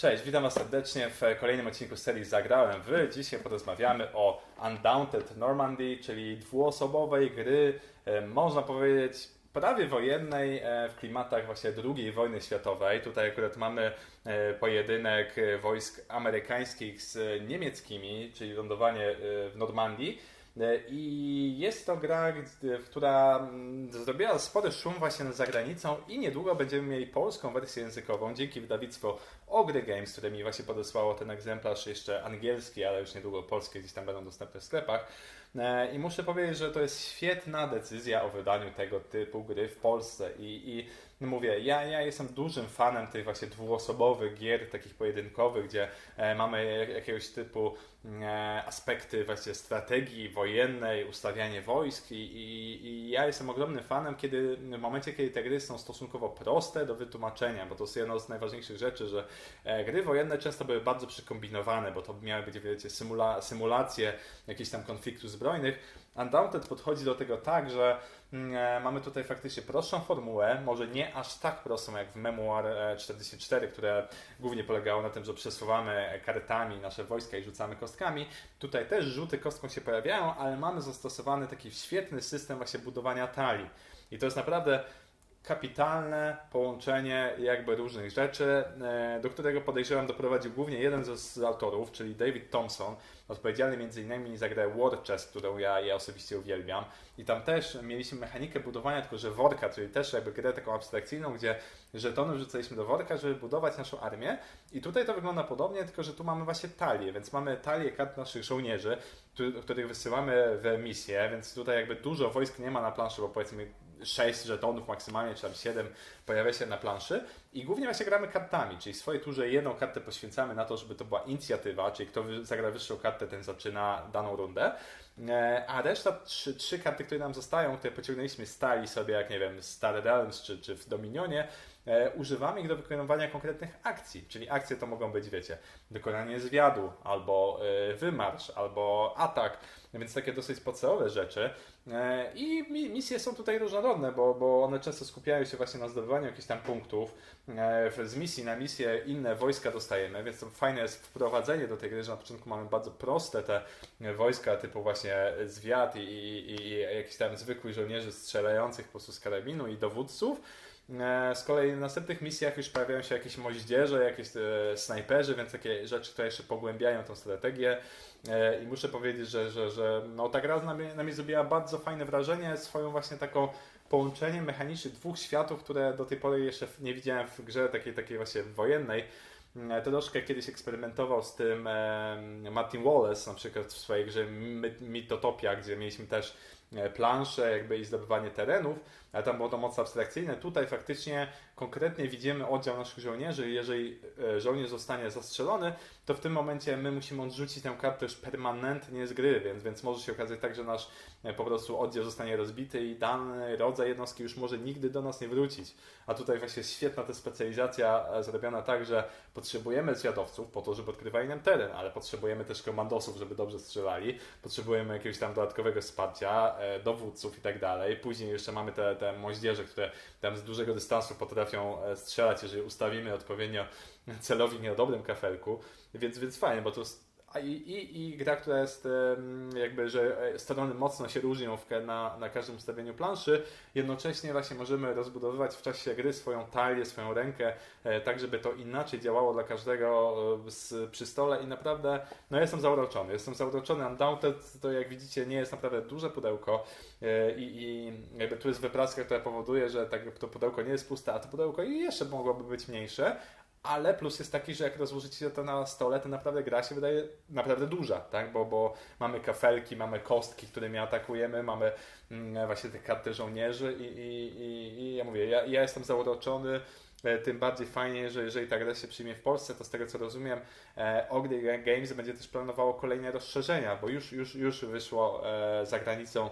Cześć, witam Was serdecznie w kolejnym odcinku serii Zagrałem w. Dzisiaj porozmawiamy o Undaunted Normandy, czyli dwuosobowej gry, e, można powiedzieć prawie wojennej e, w klimatach właśnie II wojny światowej. Tutaj akurat mamy e, pojedynek wojsk amerykańskich z niemieckimi, czyli lądowanie w Normandii. I jest to gra, która mm, zrobiła spory szum właśnie za granicą i niedługo będziemy mieli polską wersję językową dzięki wydawnictwu Ogry Games, które mi właśnie podesłało ten egzemplarz jeszcze angielski, ale już niedługo polskie gdzieś tam będą dostępne w sklepach. E, I muszę powiedzieć, że to jest świetna decyzja o wydaniu tego typu gry w Polsce i, i no mówię, ja, ja jestem dużym fanem tych właśnie dwuosobowych gier, takich pojedynkowych, gdzie e, mamy jakiegoś typu e, aspekty właśnie strategii wojennej, ustawianie wojsk i, i, i, ja jestem ogromnym fanem, kiedy w momencie, kiedy te gry są stosunkowo proste do wytłumaczenia, bo to jest jedna z najważniejszych rzeczy, że e, gry wojenne często były bardzo przykombinowane, bo to miały być, wiecie, symula, symulacje jakichś tam konfliktów zbrojnych, Undaunted podchodzi do tego tak, że mm, e, mamy tutaj faktycznie prostszą formułę, może nie aż tak prostą jak w Memoir 44, e, które głównie polegało na tym, że przesuwamy kartami nasze wojska i rzucamy kostkami. Tutaj też rzuty kostką się pojawiają, ale mamy zastosowany taki świetny system właśnie budowania talii. I to jest naprawdę kapitalne połączenie jakby różnych rzeczy, e, do którego podejrzewam doprowadził głównie jeden z autorów, czyli David Thompson, odpowiedzialny m.in. za grę War Chest, którą ja, ja osobiście uwielbiam. I tam też mieliśmy mechanikę budowania tylko, że worka, czyli też jakby grę taką abstrakcyjną, gdzie żetony wrzucaliśmy do worka, żeby budować naszą armię. I tutaj to wygląda podobnie, tylko że tu mamy właśnie talię, więc mamy talię kart naszych żołnierzy, których wysyłamy w misję, więc tutaj jakby dużo wojsk nie ma na planszy, bo powiedzmy 6 żetonów maksymalnie, czy tam 7 pojawia się na planszy. I głównie właśnie gramy kartami, czyli w swojej turze jedną kartę poświęcamy na to, żeby to była inicjatywa, czyli kto zagra wyższą kartę, ten zaczyna daną rundę, a reszta, trzy, trzy karty, które nam zostają, które pociągnęliśmy stali sobie, jak nie wiem, Star Realms czy, czy w Dominionie, e, używamy ich do wykonywania konkretnych akcji, czyli akcje to mogą być, wiecie, wykonanie zwiadu, albo e, wymarsz, albo atak, więc takie dosyć podstawowe rzeczy. E, I misje są tutaj różnorodne, bo, bo one często skupiają się właśnie na zdobywaniu jakichś tam punktów. E, z misji na misję inne wojska dostajemy, więc to fajne jest wprowadzenie do tej gry, że na początku mamy bardzo proste te wojska typu właśnie zwiat i, i, i tam zwykłych żołnierzy strzelających po prostu z karabinu i dowódców. E, z kolei w następnych misjach już pojawiają się jakieś moździerze, jakieś e, snajperzy, więc takie rzeczy, które jeszcze pogłębiają tą strategię. E, I muszę powiedzieć, że, że, że no, ta gra na mnie, na mnie zrobiła bardzo fajne wrażenie swoją właśnie taką połączeniem mechanicznych dwóch światów, które do tej pory jeszcze nie widziałem w grze takiej, takiej właśnie wojennej. Troszkę kiedyś eksperymentował z tym Martin Wallace, na przykład w swojej grze Mitotopia, gdzie mieliśmy też plansze jakby i zdobywanie terenów, ale tam było to mocno abstrakcyjne. Tutaj faktycznie konkretnie widzimy oddział naszych żołnierzy jeżeli e, żołnierz zostanie zastrzelony, to w tym momencie my musimy odrzucić tę kartę już permanentnie z gry, więc, więc może się okazać tak, że nasz e, po prostu oddział zostanie rozbity i dany rodzaj jednostki już może nigdy do nas nie wrócić. A tutaj właśnie świetna ta specjalizacja e, zrobiona tak, że potrzebujemy zwiadowców po to, żeby odkrywali nam teren, ale potrzebujemy też komandosów, żeby dobrze strzelali, potrzebujemy jakiegoś tam dodatkowego wsparcia, dowódców i tak dalej. Później jeszcze mamy te, te moździerze, które tam z dużego dystansu potrafią e, strzelać, jeżeli ustawimy odpowiednio celowi o dobrym kafelku. Więc, więc fajnie, bo to jest a i, i, i gra, która jest jakby, że e, strony mocno się różnią w, na, na każdym ustawieniu planszy, jednocześnie właśnie możemy rozbudowywać w czasie gry swoją talię, swoją rękę, e, tak żeby to inaczej działało dla każdego e, z, przy stole i naprawdę, no jestem zauroczony, jestem zauroczony. Undaunted to jak widzicie nie jest naprawdę duże pudełko i, i jakby tu jest wypraska, która powoduje, że tak, to pudełko nie jest puste, a to pudełko jeszcze mogłoby być mniejsze, ale plus jest taki, że jak rozłożycie to na stole, to naprawdę gra się wydaje naprawdę duża, tak? Bo, bo mamy kafelki, mamy kostki, którymi atakujemy, mamy mm, właśnie te karty żołnierzy i, i, i, i ja mówię, ja, ja jestem zauroczony, e, tym bardziej fajnie, że jeżeli ta gra się przyjmie w Polsce, to z tego co rozumiem, e, Ogry Games będzie też planowało kolejne rozszerzenia, bo już, już, już wyszło e, za granicą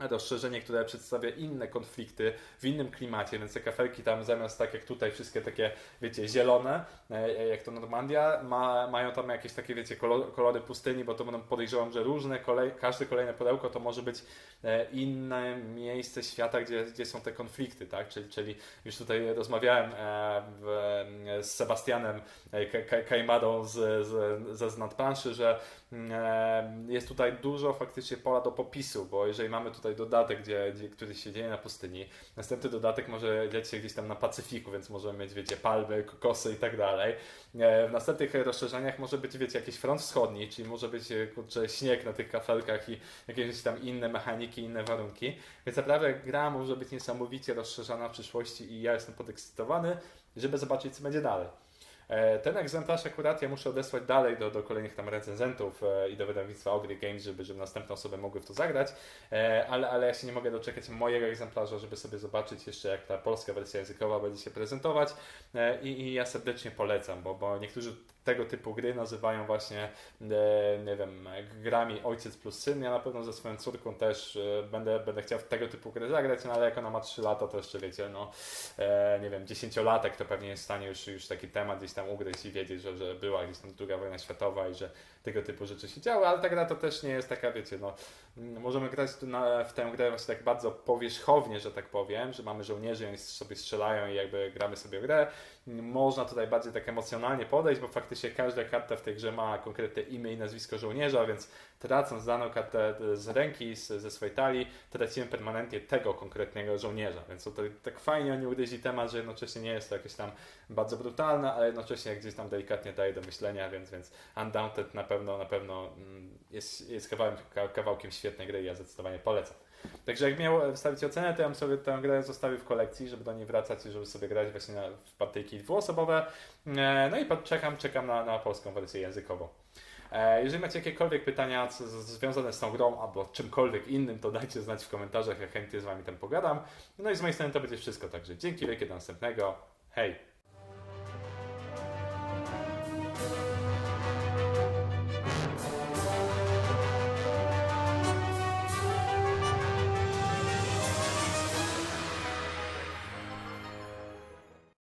rozszerzenie, które przedstawia inne konflikty w innym klimacie, więc te kafelki tam zamiast tak jak tutaj wszystkie takie, wiecie, zielone, e, jak to Normandia, ma, mają tam jakieś takie, wiecie, kolor, kolory pustyni, bo to będą podejrzewam, że różne, kolej, każde kolejne pudełko to może być e, inne miejsce świata, gdzie, gdzie są te konflikty, tak, czyli, czyli już tutaj rozmawiałem e, z Sebastianem e, Ka- Ka- Kajmadą z, z, ze znad planszy, że e, jest tutaj dużo faktycznie pola do popisu, bo jeżeli mamy tutaj dodatek, gdzie, gdzie, który się dzieje na pustyni, następny dodatek może dziać się gdzieś tam na Pacyfiku, więc możemy mieć, wiecie, palmy, kokosy i tak dalej. E, W następnych rozszerzeniach może być, wiecie, jakiś front wschodni, czyli może być, e, kurczę, śnieg na tych kafelkach i jakieś tam inne mechaniki, inne warunki. Więc naprawdę gra może być niesamowicie rozszerzana w przyszłości i ja jestem podekscytowany, żeby zobaczyć, co będzie dalej. E, Ten egzemplarz akurat ja muszę odesłać dalej do, do kolejnych tam recenzentów e, i do wydawnictwa Ogry Games, żeby, żeby następne osoby mogły w to zagrać, E, ale, ale ja się nie mogę doczekać mojego egzemplarza, żeby sobie zobaczyć jeszcze jak ta polska wersja językowa będzie się prezentować i, i ja serdecznie polecam, bo, bo niektórzy tego typu gry nazywają właśnie, nie wiem, grami ojciec plus syn. Ja na pewno ze swoją córką też będę, będę chciał tego typu gry zagrać, no ale jak ona ma 3 lata, to jeszcze wiecie, no nie wiem, dziesięciolatek to pewnie jest w stanie już, już taki temat gdzieś tam ugryźć i wiedzieć, że, że była gdzieś tam druga wojna światowa i że tego typu rzeczy się działy, ale ta gra to też nie jest taka, wiecie, no mm, możemy grać na, w tę grę właśnie tak bardzo powierzchownie, że tak powiem, że mamy żołnierzy, oni sobie strzelają i jakby gramy sobie grę. Można tutaj bardziej tak emocjonalnie podejść, bo faktycznie każda karta w tej grze ma konkretne imię i nazwisko żołnierza, więc tracąc daną kartę z ręki, z, ze swojej talii, tracimy permanentnie tego konkretnego żołnierza. Więc tutaj tak fajnie oni ugryźli temat, że jednocześnie nie jest to jakieś tam bardzo brutalne, ale jednocześnie gdzieś tam delikatnie daje do myślenia, więc, więc Undaunted na pewno, na pewno mm, jest, jest kawałkiem, ka- kawałkiem świetnej gry i ja zdecydowanie polecam. Także jak miał wystawić ocenę, to ja bym sobie tę grę zostawił w kolekcji, żeby do niej wracać i żeby sobie grać właśnie na, w partyjki dwuosobowe. E, No i czekam, czekam na, na polską wersję językową. E, Jeżeli macie jakiekolwiek pytania z, z, związane z tą grą albo czymkolwiek innym, to dajcie znać w komentarzach, ja chętnie z Wami tam pogadam. No i z mojej strony to będzie wszystko, także dzięki wielkie do następnego. Hej!